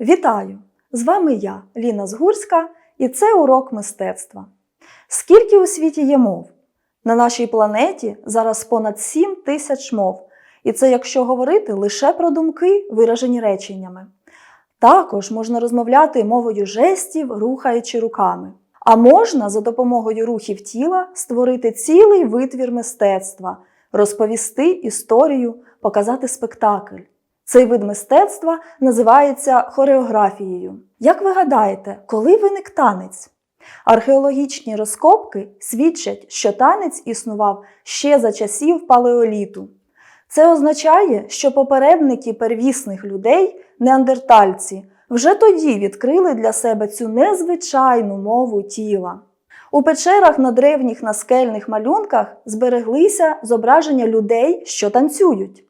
Вітаю! З вами я, Ліна Згурська, і це урок мистецтва. Скільки у світі є мов? На нашій планеті зараз понад 7 тисяч мов, і це якщо говорити лише про думки, виражені реченнями. Також можна розмовляти мовою жестів, рухаючи руками. А можна за допомогою рухів тіла створити цілий витвір мистецтва, розповісти історію, показати спектакль. Цей вид мистецтва називається хореографією. Як ви гадаєте, коли виник танець? Археологічні розкопки свідчать, що танець існував ще за часів палеоліту. Це означає, що попередники первісних людей, неандертальці, вже тоді відкрили для себе цю незвичайну мову тіла. У печерах на древніх наскельних малюнках збереглися зображення людей, що танцюють.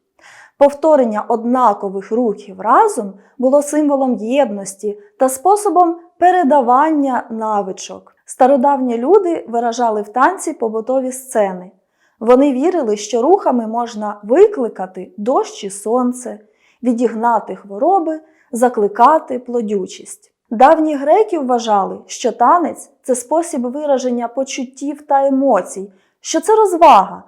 Повторення однакових рухів разом було символом єдності та способом передавання навичок. Стародавні люди виражали в танці побутові сцени. Вони вірили, що рухами можна викликати дощ і сонце, відігнати хвороби, закликати плодючість. Давні греки вважали, що танець це спосіб вираження почуттів та емоцій, що це розвага.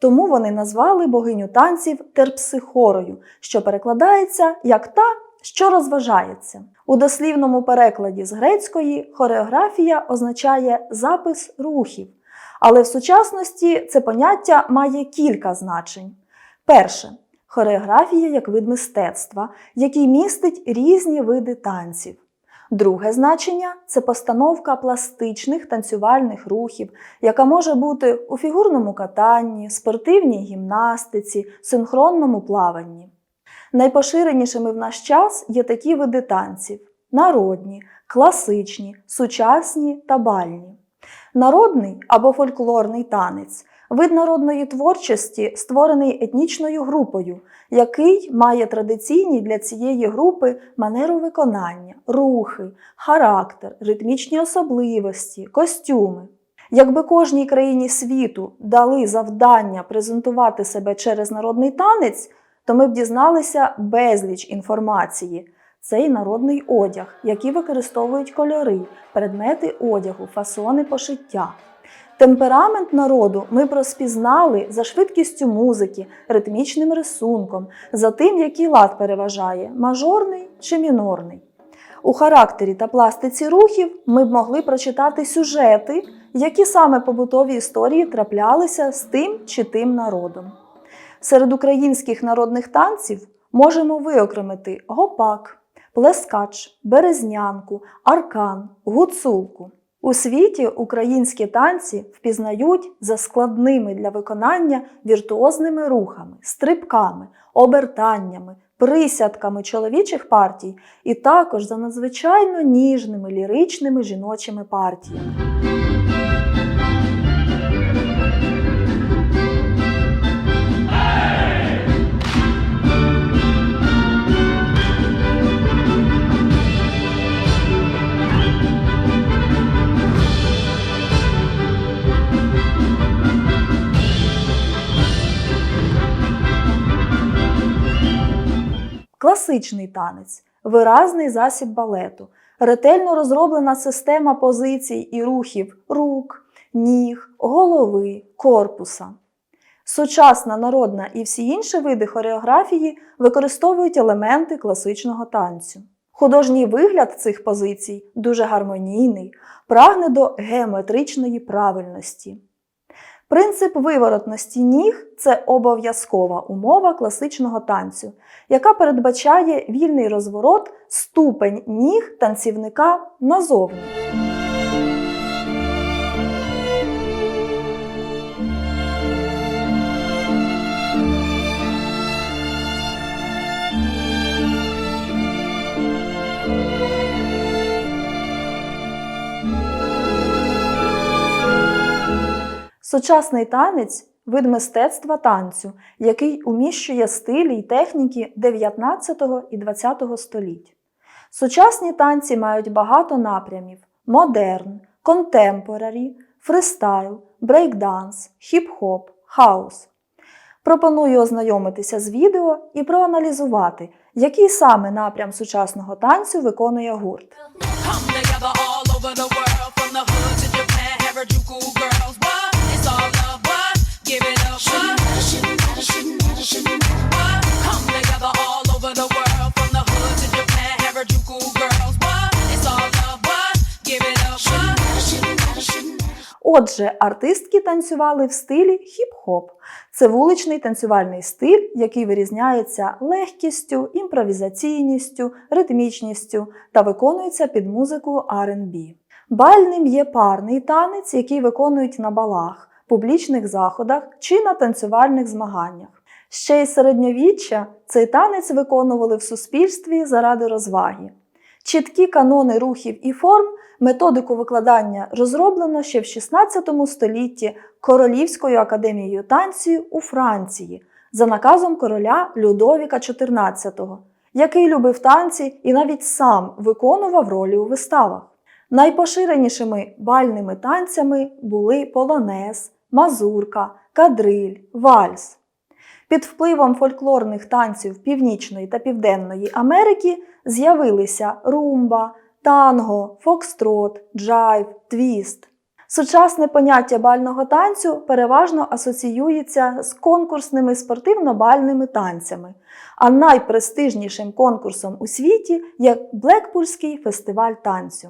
Тому вони назвали богиню танців терпсихорою, що перекладається як та, що розважається. У дослівному перекладі з грецької хореографія означає запис рухів, але в сучасності це поняття має кілька значень. Перше хореографія як вид мистецтва, який містить різні види танців. Друге значення це постановка пластичних танцювальних рухів, яка може бути у фігурному катанні, спортивній гімнастиці, синхронному плаванні. Найпоширенішими в наш час є такі види танців: народні, класичні, сучасні та бальні. Народний або фольклорний танець вид народної творчості, створений етнічною групою, який має традиційні для цієї групи манеру виконання, рухи, характер, ритмічні особливості, костюми. Якби кожній країні світу дали завдання презентувати себе через народний танець, то ми б дізналися безліч інформації. Це і народний одяг, який використовують кольори, предмети одягу, фасони пошиття. Темперамент народу ми б розпізнали за швидкістю музики, ритмічним рисунком, за тим, який лад переважає мажорний чи мінорний. У характері та пластиці рухів ми б могли прочитати сюжети, які саме побутові історії траплялися з тим чи тим народом. Серед українських народних танців можемо виокремити гопак, плескач, березнянку, аркан, гуцулку. У світі українські танці впізнають за складними для виконання віртуозними рухами, стрибками, обертаннями, присядками чоловічих партій і також за надзвичайно ніжними ліричними жіночими партіями. Класичний танець виразний засіб балету, ретельно розроблена система позицій і рухів рук, ніг, голови, корпуса. Сучасна народна і всі інші види хореографії використовують елементи класичного танцю. Художній вигляд цих позицій дуже гармонійний, прагне до геометричної правильності. Принцип виворотності ніг це обов'язкова умова класичного танцю, яка передбачає вільний розворот ступень ніг танцівника назовні. Сучасний танець вид мистецтва танцю, який уміщує стилі й техніки 19 і 20 століть. Сучасні танці мають багато напрямів: модерн, контемпорарі, фристайл, брейкданс, хіп-хоп, хаус. Пропоную ознайомитися з відео і проаналізувати, який саме напрям сучасного танцю виконує гурт. Отже, артистки танцювали в стилі хіп-хоп. Це вуличний танцювальний стиль, який вирізняється легкістю, імпровізаційністю, ритмічністю та виконується під музику R&B. Бальним є парний танець, який виконують на балах, публічних заходах чи на танцювальних змаганнях. Ще й середньовіччя цей танець виконували в суспільстві заради розваги. Чіткі канони рухів і форм методику викладання розроблено ще в 16 столітті Королівською академією танців у Франції за наказом короля Людовіка XIV, який любив танці і навіть сам виконував ролі у виставах. Найпоширенішими бальними танцями були полонез, мазурка, кадриль, вальс. Під впливом фольклорних танців Північної та Південної Америки з'явилися румба, танго, фокстрот, джайв, твіст. Сучасне поняття бального танцю переважно асоціюється з конкурсними спортивно-бальними танцями, а найпрестижнішим конкурсом у світі є Блекпульський фестиваль танцю.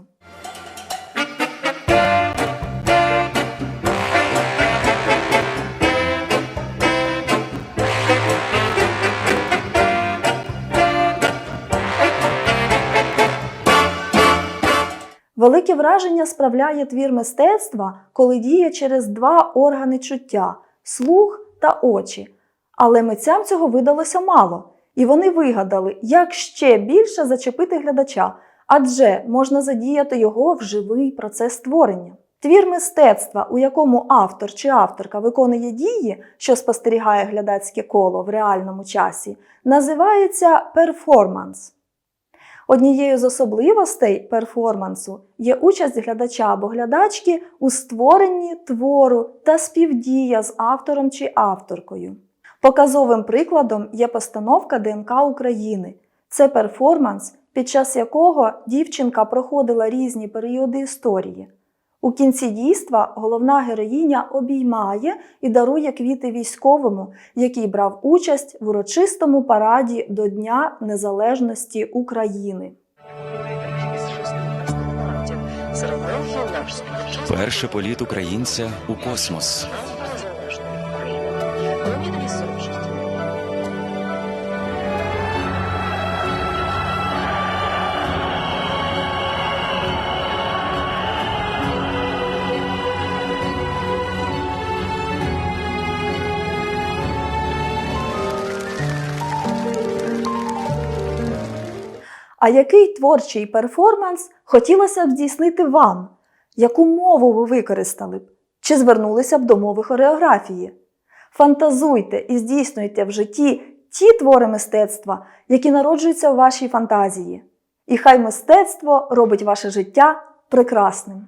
Велике враження справляє твір мистецтва, коли діє через два органи чуття слух та очі. Але митцям цього видалося мало, і вони вигадали, як ще більше зачепити глядача, адже можна задіяти його в живий процес створення. Твір мистецтва, у якому автор чи авторка виконує дії, що спостерігає глядацьке коло в реальному часі, називається перформанс. Однією з особливостей перформансу є участь глядача або глядачки у створенні твору та співдія з автором чи авторкою. Показовим прикладом є постановка ДНК України. Це перформанс, під час якого дівчинка проходила різні періоди історії. У кінці дійства головна героїня обіймає і дарує квіти військовому, який брав участь в урочистому параді до Дня Незалежності України. Перший політ українця у космос. А який творчий перформанс хотілося б здійснити вам? Яку мову ви використали б? Чи звернулися б до мови хореографії? Фантазуйте і здійснюйте в житті ті твори мистецтва, які народжуються у вашій фантазії. І хай мистецтво робить ваше життя прекрасним.